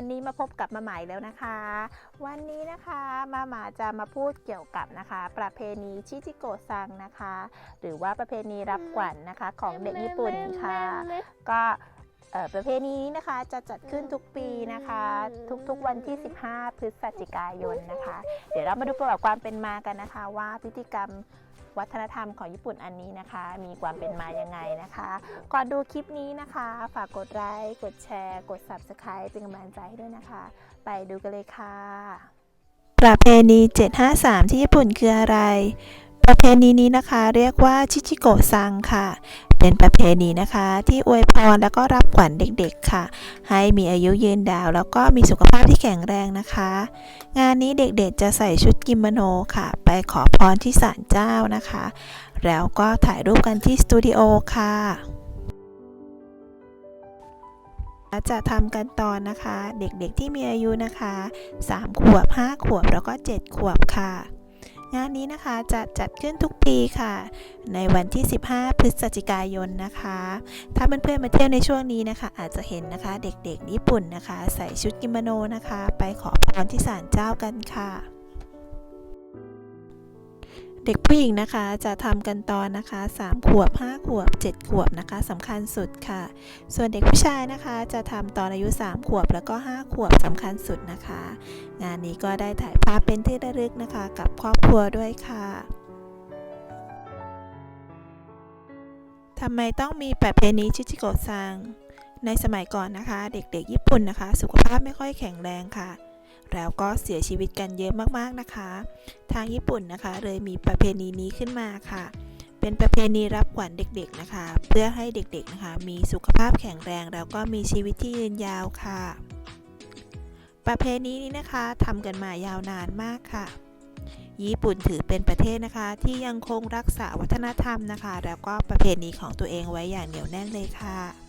วันนี้มาพบกับมาใหม่แล้วนะคะ วันนี้นะคะมาหมาจะมาพูดเกี่ยวกับนะคะ ประเพณีชิจิโกะซังนะคะ หรือว่าประเพณีรับขวัญนะคะ ของเด็กญี่ปุ่นค่ะ ก็เอ่อ ประเพณีนี้นะคะจะจัดขึ้นทุกปีนะคะ ทุกๆวันที่ 15 พฤศจิกายนนะคะ เดี๋ยวเรามาดูประวัติความเป็นมากันนะคะ ว่าพิธีกรรมวัฒนธรรมของญี่ปุ่นอันนี้นะคะ มีความเป็นมายังไงนะคะ ก่อนดูคลิปนี้นะคะ ฝากกดไลค์กดแชร์ กด Subscribe เป็นกำลังใจให้ด้วยนะคะ ไปดูกันเลยค่ะ ประเพณี 753 ที่ญี่ปุ่นคืออะไร ประเพณีนี้นะคะเรียกว่าชิชิโกะซังค่ะ เป็นประเพณีนะคะที่อวยพรแล้วก็รับขวัญเด็กๆค่ะ ให้มีอายุยืนดาว แล้วก็มีสุขภาพที่แข็งแรงนะคะ งานนี้เด็กๆจะใส่ชุดกิโมโนค่ะ ไปขอพรที่ศาลเจ้านะคะ แล้วก็ถ่ายรูปกันที่สตูดิโอค่ะจะทำกันตอนนะคะ เด็กๆที่มีอายุนะคะ 3 ขวบ 5 ขวบแล้วก็ 7 ขวบค่ะ งานนี้นะคะจะจัดขึ้นทุกปีค่ะ ในวันที่ 15 พฤศจิกายนนะคะ ถ้าเพื่อนๆมาเที่ยวในช่วงนี้นะคะ อาจจะเห็นนะคะเด็กๆ ญี่ปุ่นนะคะ ใส่ชุดกิโมโนนะคะ ไปขอพรที่ศาลเจ้ากันค่ะ เด็กผู้หญิงนะคะจะทำกันตอนนะคะ 3 ขวบ 5 ขวบ 7 ขวบนะคะสำคัญสุดค่ะ ส่วนเด็กผู้ชายนะคะจะทำตอนอายุ 3 ขวบแล้วก็ 5 ขวบสำคัญสุดนะคะ งานนี้ก็ได้ถ่ายภาพเป็นที่ระลึกนะคะ กับครอบครัวด้วยค่ะทำไมต้องมีประเพณีชิจิโกะซังในสมัยก่อนนะคะ เด็กๆ ญี่ปุ่นนะคะ สุขภาพไม่ค่อยแข็งแรงค่ะ แล้วก็เสียชีวิตกันเยอะมากๆนะคะ ทางญี่ปุ่นนะคะเลยมีประเพณีนี้ขึ้นมาค่ะ เป็นประเพณีรับขวัญเด็กๆนะคะ เพื่อให้เด็กๆนะคะ มีสุขภาพแข็งแรง แล้วก็มีชีวิตที่ยืนยาวค่ะ ประเพณีนี้นะคะทำกันมายาวนานมากค่ะญี่ปุ่นถือเป็นประเทศนะคะที่ยังคงรักษาวัฒนธรรมนะคะ แล้วก็ประเพณีของตัวเองไว้อย่างเหนียวแน่นเลยค่ะ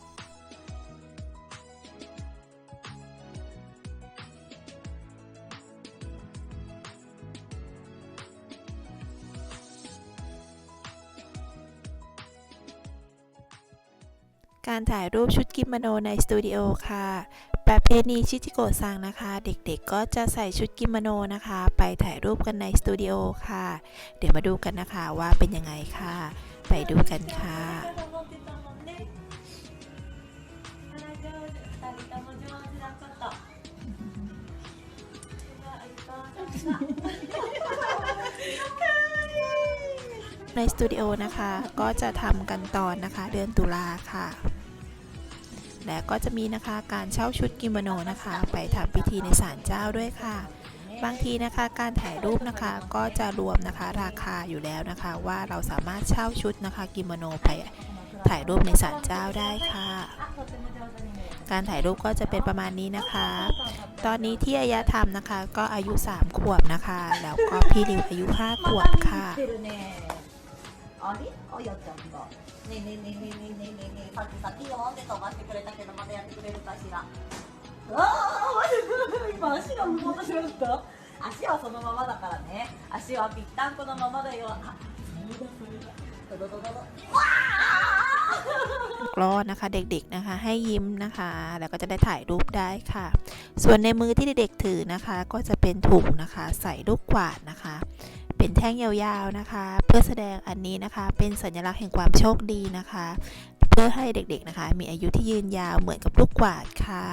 การถ่ายรูปชุดกิโมโนในสตูดิโอค่ะ ประเพณีชิจิโกะซังนะคะ เด็กๆก็จะใส่ชุดกิโมโนนะคะ ไปถ่ายรูปกันในสตูดิโอค่ะ เดี๋ยวมาดูกันนะคะว่าเป็นยังไงค่ะ ไปดูกันค่ะในสตูดิโอนะคะ ก็จะทำกันตอนนะคะ เดือนตุลาค่ะ และก็จะมีนะคะการเช่าชุดกิโมโนนะคะ ไปทำพิธีในศาลเจ้าด้วยค่ะ บางทีนะคะการถ่ายรูปนะคะก็จะรวมนะคะราคาอยู่แล้วนะคะ ว่าเราสามารถเช่าชุดนะคะกิโมโนไปถ่ายรูปในศาลเจ้าได้ค่ะ การถ่ายรูปก็จะเป็นประมาณนี้นะคะ ตอนนี้ที่อายะทำนะคะ ก็อายุ 3 ขวบนะคะ แล้วก็พี่ริวอายุ 5 ขวบค่ะ あれあやちゃんがねえねえねえねえねえねえねえさっきさピヨーンって飛ばしてくれたけどまたやってくれるかしらうわあ今足が動かしました足はそのままだからね足はぴったんこのままだよあそうだそうだドドドドドわあรอดนะคะเด็กๆนะคะให้ยิ้มนะคะ แล้วก็จะได้ถ่ายรูปได้ค่ะ ส่วนในมือที่เด็กๆถือนะคะ ก็จะเป็นถุงนะคะ ใส่ลูกกวาดนะคะ เป็นแท่งยาวๆนะคะ เพื่อแสดงอันนี้นะคะ เป็นสัญลักษณ์แห่งความโชคดีนะคะ เพื่อให้เด็กๆนะคะ มีอายุที่ยืนยาวเหมือนกับลูกกวาดค่ะ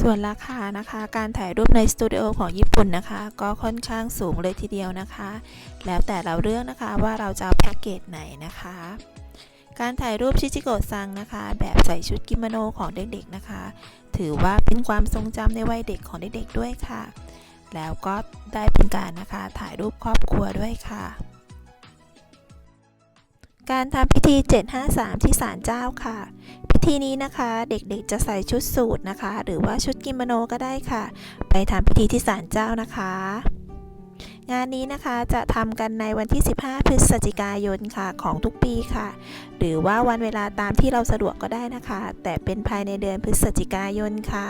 ส่วนราคานะคะ การถ่ายรูปในสตูดิโอของญี่ปุ่นนะคะ ก็ค่อนข้างสูงเลยทีเดียวนะคะ แล้วแต่เราเลือกนะคะว่าเราจะเอาแพ็กเกจไหนนะคะ การถ่ายรูปชิจิโกะซังนะคะ แบบใส่ชุดกิโมโนของเด็กๆนะคะ ถือว่าเป็นความทรงจำในวัยเด็กของเด็กๆด้วยค่ะ แล้วก็ได้เป็นการนะคะถ่ายรูปครอบครัวด้วยค่ะ การทำพิธี 753 ที่ศาลเจ้าค่ะพิธีนี้นะคะเด็กๆจะใส่ชุดสูทนะคะ หรือว่าชุดกิโมโนก็ได้ค่ะ ไปทำพิธีที่ศาลเจ้านะคะ งานนี้นะคะจะทำกันในวันที่ 15 พฤศจิกายนค่ะของทุกปีค่ะ หรือว่าวันเวลาตามที่เราสะดวกก็ได้นะคะ แต่เป็นภายในเดือนพฤศจิกายนค่ะ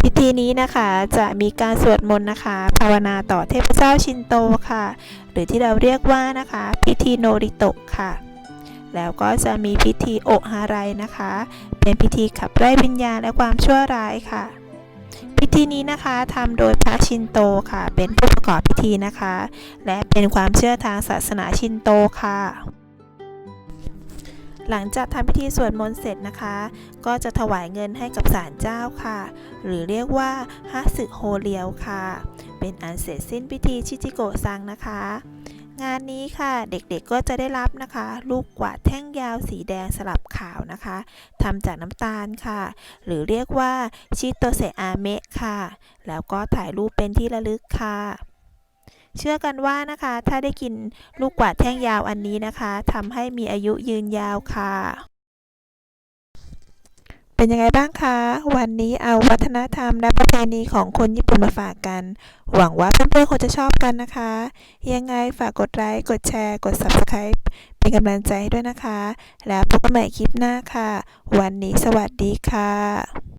พิธีนี้นะคะจะมีการสวดมนต์นะคะ ภาวนาต่อเทพเจ้าชินโตค่ะ หรือที่เราเรียกว่านะคะ พิธีโนริโตะค่ะ แล้วก็จะมีพิธีโอฮาไรนะคะ เป็นพิธีขับไล่วิญญาณและความชั่วร้ายค่ะ ธีนี้นะคะทำโดยพระชินโตค่ะ เป็นผู้ประกอบพิธีนะคะ และเป็นความเชื่อทางศาสนาชินโตค่ะ หลังจากทำพิธีสวดมนต์เสร็จนะคะ ก็จะถวายเงินให้กับศาลเจ้าค่ะ หรือเรียกว่าฮัสึโฮเลียวค่ะ เป็นอันเสร็จสิ้นพิธีชิจิโกะซังนะคะ งานนี้ค่ะเด็กๆก็จะได้รับนะคะ ลูกกวาดแท่งยาวสีแดงสลับขาวนะคะทำจากน้ำตาลค่ะ หรือเรียกว่าชิโตเซอาเมะค่ะ แล้วก็ถ่ายรูปเป็นที่ระลึกค่ะเชื่อกันว่านะคะ ถ้าได้กินลูกกวาดแท่งยาวอันนี้นะคะทำให้มีอายุยืนยาวค่ะ เป็นยังไงบ้างคะ วันนี้เอาวัฒนธรรมและประเพณีของคนญี่ปุ่นมาฝากกัน หวังว่าเพื่อนๆคงจะชอบกันนะคะ ยังไงฝากกดไลค์ กดแชร์ กด Subscribe เป็นกำลังใจให้ด้วยนะคะ แล้วพบกันใหม่คลิปหน้าค่ะ วันนี้สวัสดีค่ะ